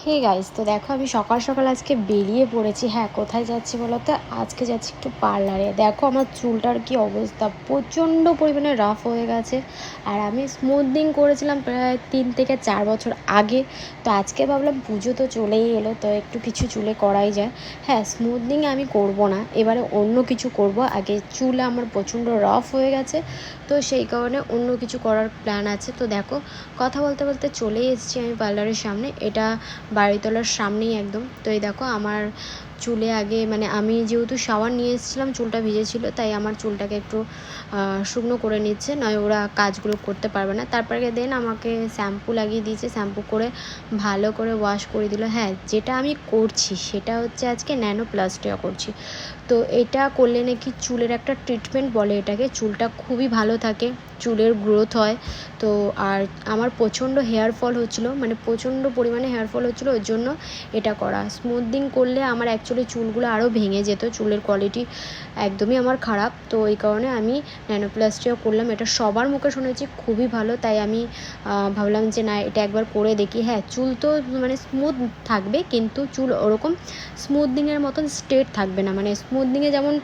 Hey guys তো দেখো আমি সকাল সকাল আজকে বেরিয়ে পড়েছি। হ্যাঁ কোথায় যাচ্ছি বলো তো আজকে যাচ্ছি একটু পার্লারে। দেখো আমার চুলটার কি অবস্থা, প্রচণ্ড পরিমাণে রাফ হয়ে গেছে। আর আমি স্মুথনিং করেছিলাম প্রায় তিন থেকে চার বছর আগে। তো আজকে ভাবলাম পুজো তো চলেই এলো, তো একটু কিছু চুলে করাই যায়। হ্যাঁ স্মুথনিং আমি করব না, এবারে অন্য কিছু করব। আগে চুল আমার প্রচণ্ড রাফ হয়ে গেছে, তো সেই কারণে অন্য কিছু করার প্ল্যান আছে। তো দেখো, কথা বলতে বলতে চলেই এসেছি আমি পার্লারের সামনে। এটা বাড়িতলার সামনেই একদম। তো এই দেখো আমার চুলে আগে মানে আমি যেহেতু শাওয়ার নিয়ে এসেছিলাম, চুলটা ভিজেছিল, তাই আমার চুলটাকে একটু শুকনো করে নিচ্ছে। নয় ওরা কাজগুলো করতে পারবে না। তারপরে দেন আমাকে শ্যাম্পু লাগিয়ে দিয়েছে। শ্যাম্পু করে ভালো করে ওয়াশ করে দিল। হ্যাঁ যেটা আমি করছি, সেটা হচ্ছে আজকে ন্যানো প্লাস্টিয়া করছি। তো এটা করলে নাকি চুলের একটা ট্রিটমেন্ট বলে এটাকে। চুলটা খুবই ভালো থাকে, চুলের গ্রোথ হয়। তো আর আমার প্রচণ্ড হেয়ার ফল হচ্ছিল মানে প্রচণ্ড পরিমাণে হেয়ার ফল হচ্ছিল ওই জন্য এটা করা। স্মুথনিং করলে আমার অ্যাকচুয়ালি চুলগুলো আরও ভেঙে যেত, চুলের কোয়ালিটি একদমই আমার খারাপ। তো এই কারণে আমি ন্যানোপ্লাস্টিও করলাম। এটা সবার মুখে শুনেছি, খুবই ভালো। তাই আমি ভাবলাম যে না, এটা একবার করে দেখি। হ্যাঁ চুল তো মানে স্মুথ থাকবে, কিন্তু চুল ওরকম স্মুথনিংয়ের মতন স্ট্রেট থাকবে না। মানে স্মুথনিংয়ে যেমন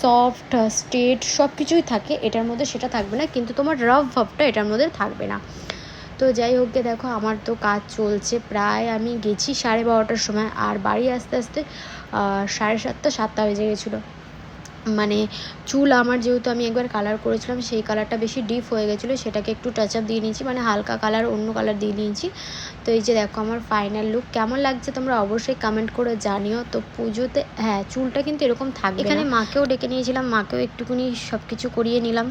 সফট স্ট্রেট সব কিছুই থাকে, এটার মধ্যে সেটা থাকবে না। কিন্তু তোমার রাফ ভাবটা এটার মধ্যে থাকবে না। তো যাই হোক দেখো আমার তো কাজ চলছে। প্রায় আমি গেছি সাড়ে বারোটার সময় আর বাড়ি আসতে আসতে সাড়ে সাতটা সাতটা বেজে গেছিল। মানে চুল আমার যেহেতু আমি একবার কালার করেছিলাম সেই কালারটা বেশি ডিপ হয়ে গেছিল সেটাকে একটু টাচ আপ দিয়ে নিয়েছি মানে হালকা কালার অন্য কালার দিয়ে নিয়েছি। তো এই যে দেখো আমার ফাইনাল লুক কেমন লাগছে তোমরা অবশ্যই কমেন্ট করে জানিও। তো পুজোতে হ্যাঁ চুলটা কিন্তু এরকম থাকে এখানে মাকেও ডেকে নিয়েছিলাম মাকেও একটুখানি সব কিছু করিয়ে নিলাম।